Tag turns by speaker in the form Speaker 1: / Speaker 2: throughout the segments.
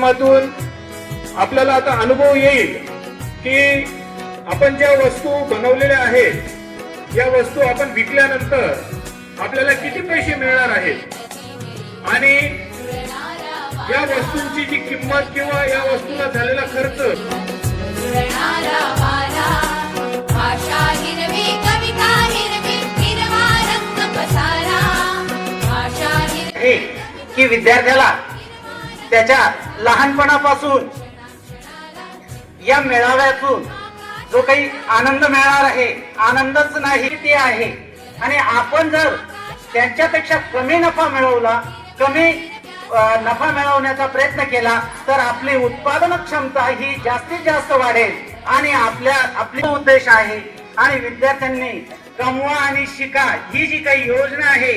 Speaker 1: माध्यमातून आपल्याला आता अनुभव येईल की आपण ज्या वस्तू बनवलेल्या आहेत या वस्तू आपण विकल्यानंतर आपल्याला किती पैसे मिळणार आहेत? आणि या वस्तूंची जी किंमत किंवा या वस्तूला झालेला खर्च
Speaker 2: की विद्यार्थ्याला त्याच्या लहानपणापासून या मेळाव्यातून जो काही आनंद मिळणार आहे आनंदच नाही ते आहे. आणि आपण जर त्यांच्यापेक्षा कमी नफा मिळवला कमी नफा मिळवण्याचा प्रयत्न केला तर आपली उत्पादन क्षमता ही जास्तीत जास्त वाढेल. आणि आपल्या आपली उद्देश आहे. आणि विद्यार्थ्यांनी कमवा आणि शिका ही जी काही योजना आहे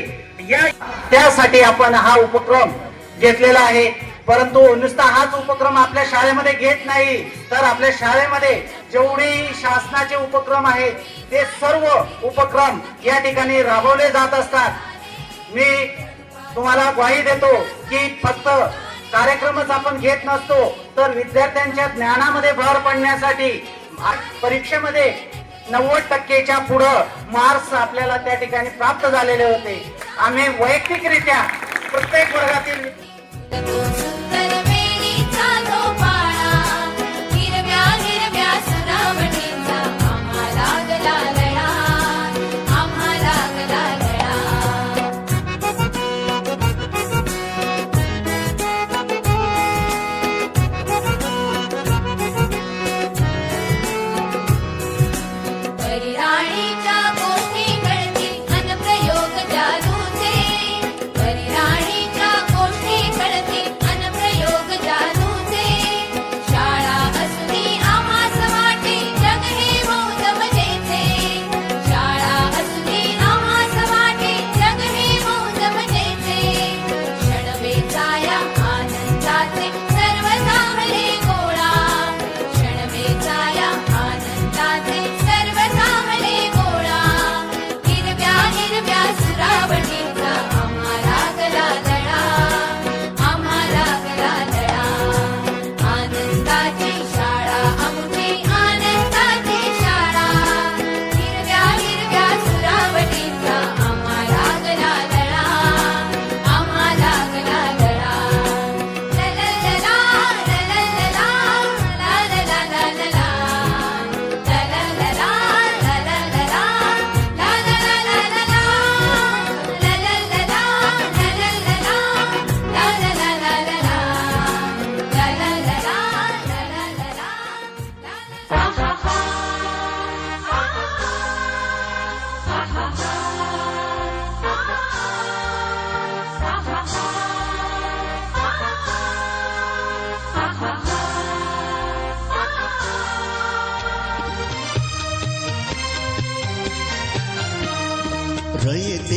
Speaker 2: या त्यासाठी आपण हा उपक्रम घेतलेला आहे. परंतु नुसता हाच उपक्रम आपल्या शाळेमध्ये घेत नाही. तर आपल्या शाळेमध्ये जेवढे शासनाचे उपक्रम आहेत ते सर्व उपक्रम या ठिकाणी राबवले जात असतात. मी तुम्हाला ग्वाही देतो की फक्त कार्यक्रमच आपण घेत नसतो तर विद्यार्थ्यांच्या ज्ञानामध्ये भर पडण्यासाठी परीक्षेमध्ये नव्वद टक्केच्या पुढं मार्क्स आपल्याला त्या ठिकाणी प्राप्त झालेले होते. आम्ही वैयक्तिकरित्या प्रत्येक वर्गातील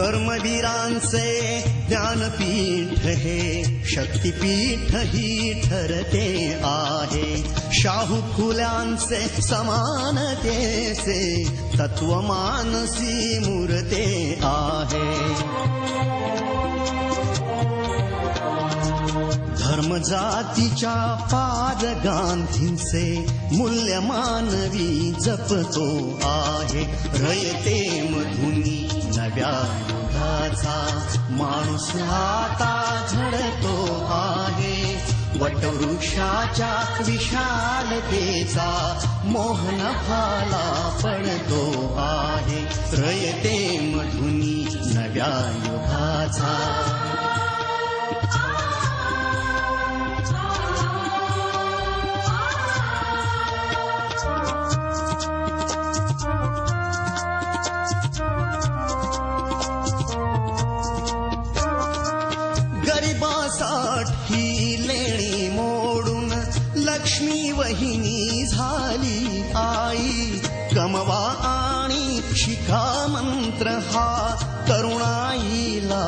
Speaker 3: कर्मवीरांचे ज्ञानपीठ हे शक्तिपीठ ही ठरते आहे. शाहू फुल्यांचे समानतेचे तत्वमानसी मूर्ते आहे. धर्म जातीच्या पाद गांधींचे मूल्य मानवी जपतो आहे. रयते मधुनी नव्या युगाचा माणूस आता घडतो आहे. वटवृक्षाच्या विशालतेचा मोहन फाला पडतो आहे. रयते मधुनी नव्या युगाचा गरिबासाठी लेणी मोडून लक्ष्मी वहिनी झाली आई. कमवा आणि शिका मंत्र हा तरुणाईला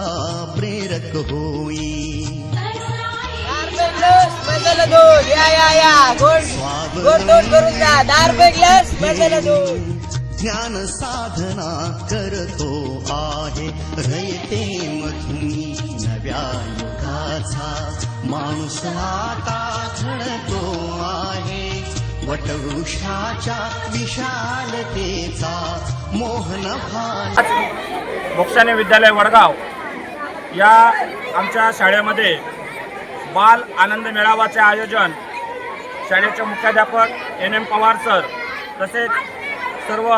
Speaker 3: प्रेरक होई. ज्ञान साधना करतो आहे. रयते मधुनी नव्या माझा माणूस आता झडतो आहे. वटवृक्षाच्या विशालतेचा मोहन
Speaker 4: भोक्साने विद्यालय वडगाव या आमच्या शाळेमध्ये बाल आनंद मेळावाचे आयोजन शाळेचे मुख्याध्यापक एन एम पवार सर तसेच सर्व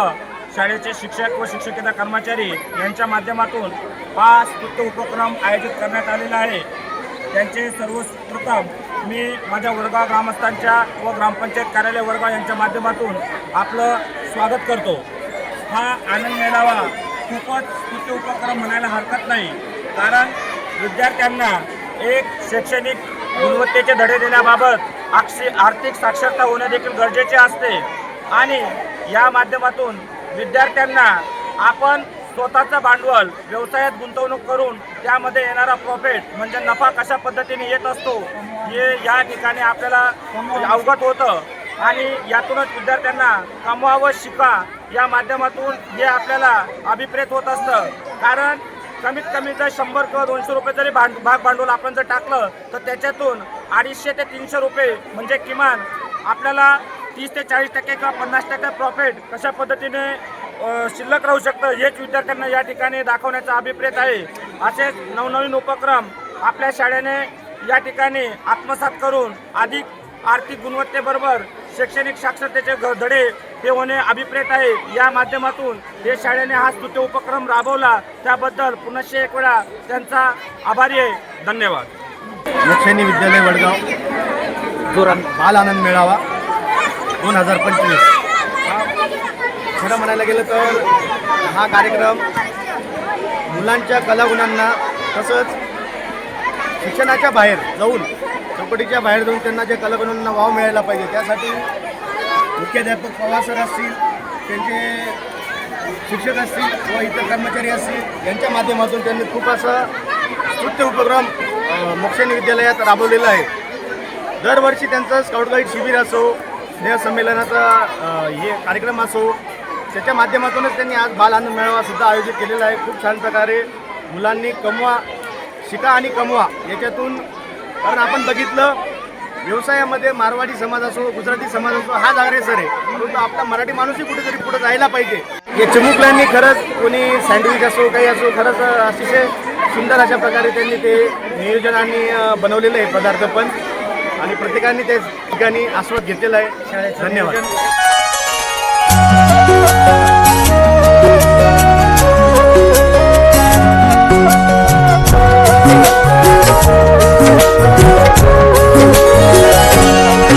Speaker 4: शाळेचे शिक्षक व शिक्षकेतर कर्मचारी यांच्या माध्यमातून पाच स्तुत्य उपक्रम आयोजित करण्यात आलेला आहे. त्यांचे सर्वप्रथम मी माझ्या वडगाव ग्रामस्थांच्या व ग्रामपंचायत कार्यालय वडगाव यांच्या माध्यमातून आपलं स्वागत करतो. हा आनंद मेळावा खूपच स्तुत्य उपक्रम म्हणायला हरकत नाही. कारण विद्यार्थ्यांना एक शैक्षणिक गुणवत्तेचे धडे देण्याबाबत आक्षी आर्थिक साक्षरता होणे देखील गरजेचे असते. आणि या माध्यमातून विद्यार्थ्यांना आपण स्वतःचं भांडवल व्यवसायात गुंतवणूक करून त्यामध्ये येणारा प्रॉफिट म्हणजे नफा कशा पद्धतीने येत असतो हे या ठिकाणी आपल्याला अवगत होतं. आणि यातूनच विद्यार्थ्यांना कमवा व शिका या माध्यमातून हे आपल्याला अभिप्रेत होत असतं. कारण कमीत कमी जर शंभर किंवा दोनशे रुपये जरी भांड भाग भांडवल आपण जर टाकलं तर त्याच्यातून अडीचशे ते तीनशे रुपये म्हणजे किमान आपल्याला तीस ते चाळीस टक्के किंवा पन्नास टक्के प्रॉफिट कशा पद्धतीने शिल्लक राहू शकतं. हेच विद्यार्थ्यांना या ठिकाणी दाखवण्याचा अभिप्रेत आहे. असेच नवनवीन उपक्रम आपल्या शाळेने या ठिकाणी आत्मसात करून अधिक आर्थिक गुणवत्तेबरोबर शैक्षणिक साक्षरतेचे धडे हे होणे अभिप्रेत आहे. या माध्यमातून हे शाळेने हा स्तुत्य उपक्रम राबवला. त्याबद्दल पुनश्च एक वेळा त्यांचा आभारी आहे. धन्यवाद.
Speaker 5: लक्षणी विद्यालय वडगाव. बाल आनंद मेळावा दोन हजार पंचवीस. खरं म्हणायला गेलं तर हा कार्यक्रम मुलांच्या कलागुणांना तसंच शिक्षणाच्या बाहेर जाऊन चौकटीच्या बाहेर जाऊन त्यांना ज्या कलागुणांना वाव मिळायला पाहिजे त्यासाठी मुख्याध्यापक पवार सर असतील त्यांचे शिक्षक असतील व इतर कर्मचारी असतील यांच्या माध्यमातून त्यांनी खूप असा स्तुत्य उपक्रम मोक्षणी विद्यालयात राबवलेला आहे. दरवर्षी त्यांचं स्काउट गाईड शिबिर असो स्नेहसंमेलनाचा हे कार्यक्रम असो त्याच्या माध्यमातूनच त्यांनी आज बाल आनंद मेळावा सुद्धा आयोजित केलेला आहे. खूप छान प्रकारे मुलांनी कमवा शिका आणि कमवा याच्यातून कारण आपण बघितलं व्यवसायामध्ये मारवाडी समाज असो गुजराती समाज असो हा अग्रेसर आहे. परंतु आपला मराठी माणूसही कुठेतरी पुढे जायला पाहिजे. हे चिमुकल्यांनी खरंच कोणी सँडविच असो काही असो खरंच अतिशय सुंदर अशा प्रकारे त्यांनी ते नियोजन आणि बनवलेलं आहे पदार्थ पण. आणि प्रत्येकाने त्या ठिकाणी आस्वाद घेतलेला आहे. धन्यवाद.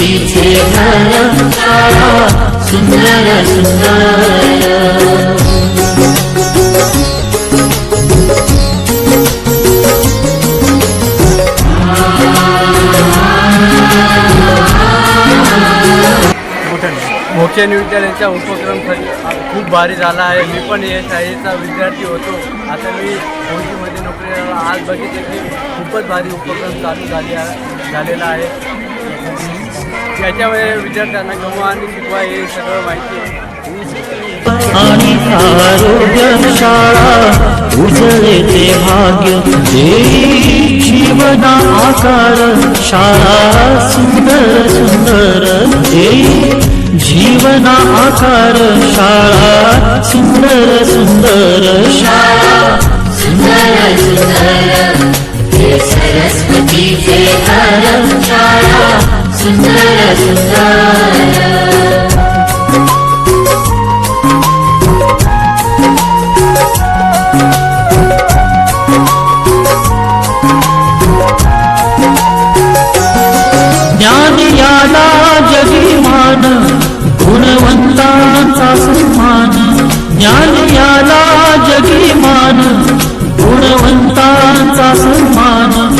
Speaker 6: सरस्वतीचे सुंदर सुंदर.
Speaker 7: मोक्षाने विद्यालयाचा उपक्रम खूप भारी झाला आहे. मी पण या शाळेचा विद्यार्थी होतो. आता मी फौजीमध्ये नोकरी आज बघितले की खूपच भारी उपक्रम चालू झाले झालेला आहे. याच्यामुळे विद्यार्थ्यांना कमवा आणि शिकवा हे सगळं माहिती
Speaker 6: आरोग्य शाळा ते भाग्य. जीवना आकार शाळा सुंदर सुंदर. देई जीवना आकार शाळा सुंदर सुंदर. शाळा सुंदर सुंदर. सरस्वती शाळा. सुंदर सुंदर ज्ञान याला जगिमान गुणवंतांचा सन्मान. ज्ञान याला जगिमान गुणवंतांचा सन्मान.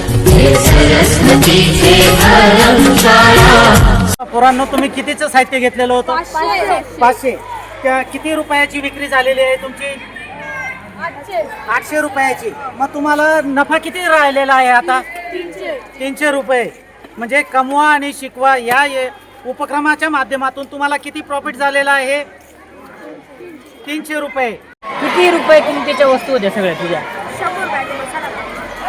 Speaker 2: पोरांनो तुम्ही कितीचं साहित्य घेतलेलं होतं? पाचशे. त्या किती रुपयाची विक्री झालेली आहे तुमची? आठशे. रुपयाची. मग तुम्हाला नफा किती राहिलेला आहे आता? तीनशे. रुपये. म्हणजे कमवा आणि शिकवा या ये- उपक्रमाच्या माध्यमातून तुम्हाला किती प्रॉफिट झालेला आहे? तीनशे रुपये.
Speaker 8: किती रुपये किमतीच्या वस्तू होत्या सगळ्या तुझ्या?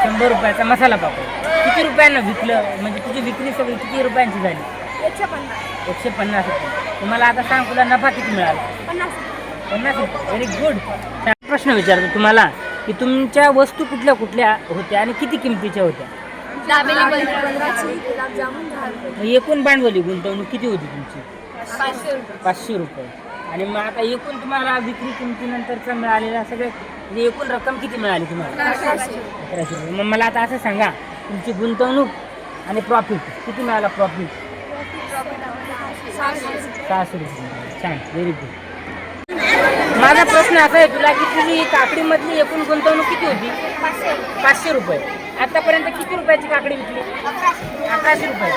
Speaker 8: शंभर रुपयाचा मसाला पापड. किती रुपयांना विकलं? म्हणजे तुझी विक्री सगळी किती रुपयांची झाली? एकशे पन्नास. रुपये. तुम्हाला आता सांग तुला नफा किती मिळाला? पन्नास रुपये. व्हेरी गुड प्रश्न विचारतो तुम्हाला की तुमच्या वस्तू कुठल्या कुठल्या होत्या आणि किती किमतीच्या होत्या? मग एकूण भांडवली गुंतवणूक किती होती तुमची? पाचशे रुपये. आणि मग आता एकूण तुम्हाला विक्री किमतीनंतरचं मिळालेलं सगळे म्हणजे एकूण रक्कम किती मिळाली तुम्हाला? अकराशे रुपये. मग मला आता असं सांगा तुमची गुंतवणूक आणि प्रॉफिट किती मिळाला प्रॉफिट सहाशे रुपये. छान. व्हेरी गुड माझा प्रश्न असा आहे तुला की तुझी काकडीमधली एकूण गुंतवणूक किती होती? पाचशे रुपये. आतापर्यंत किती रुपयाची काकडी विकली? अकराशे रुपये.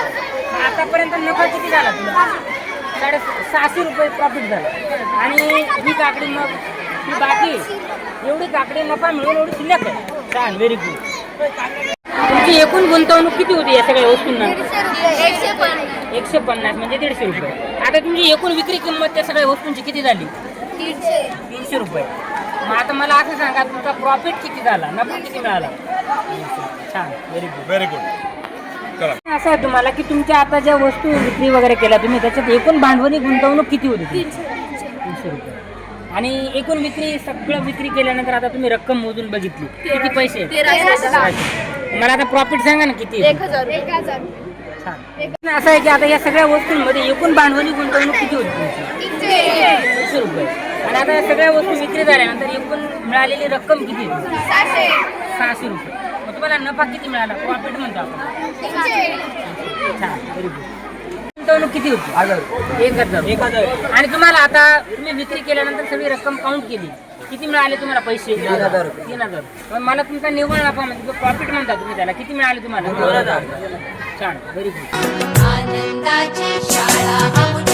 Speaker 8: आतापर्यंत नफा किती झाला तुला? साडे सहाशे रुपये प्रॉफिट झालं. आणि ही काकडी मग ही बाकी एवढी काकडी नफा मिळून एवढी शिल्लक आहे. छान. व्हेरी गुड तुमची एकूण गुंतवणूक किती होती या सगळ्या वस्तूंना? एकशे पन्नास. म्हणजे दीडशे रुपये. आता तुमची एकूण विक्री किंमत त्या सगळ्या वस्तूंची किती झाली? तीनशे. रुपये. मग आता मला असं सांगा तुमचा प्रॉफिट किती झाला? नफा किती मिळाला? छान व्हेरी गुड
Speaker 1: व्हेरी गुड
Speaker 8: असं आहे तुम्हाला की तुमच्या आता ज्या वस्तू विक्री वगैरे केल्या तुम्ही त्याच्यात एकूण भांडवली गुंतवणूक किती होती? तीनशे. रुपये. आणि एकूण विक्री सगळं विक्री केल्यानंतर आता तुम्ही रक्कम मोजून बघितली. किती पैसे? मला आता प्रॉफिट सांगा ना किती? छान. असं आहे की आता या सगळ्या वस्तूंमध्ये एकूण भांडवली गुंतवणूक किती होती? तुमची तीनशे रुपये. आणि आता या सगळ्या वस्तू विक्री झाल्यानंतर एकूण मिळालेली रक्कम किती आहे? सहाशे. रुपये मग तुम्हाला नफा किती मिळाला? प्रॉफिट म्हणतो आपण. छान. व्हेरी गुड गुंतवणूक किती होती? एक हजार. एक हजार. आणि तुम्हाला आता तुम्ही विक्री केल्यानंतर सगळी रक्कम काउंट केली. किती मिळाले तुम्हाला पैसे? तीन हजार तीन हजार. पण मला तुमचा निव्वळ नफा म्हणजे प्रॉफिट म्हणता तुम्ही त्याला. किती मिळाले तुम्हाला? दोन हजार. छान. व्हेरी गुड
Speaker 9: आनंदाची शाळा आमची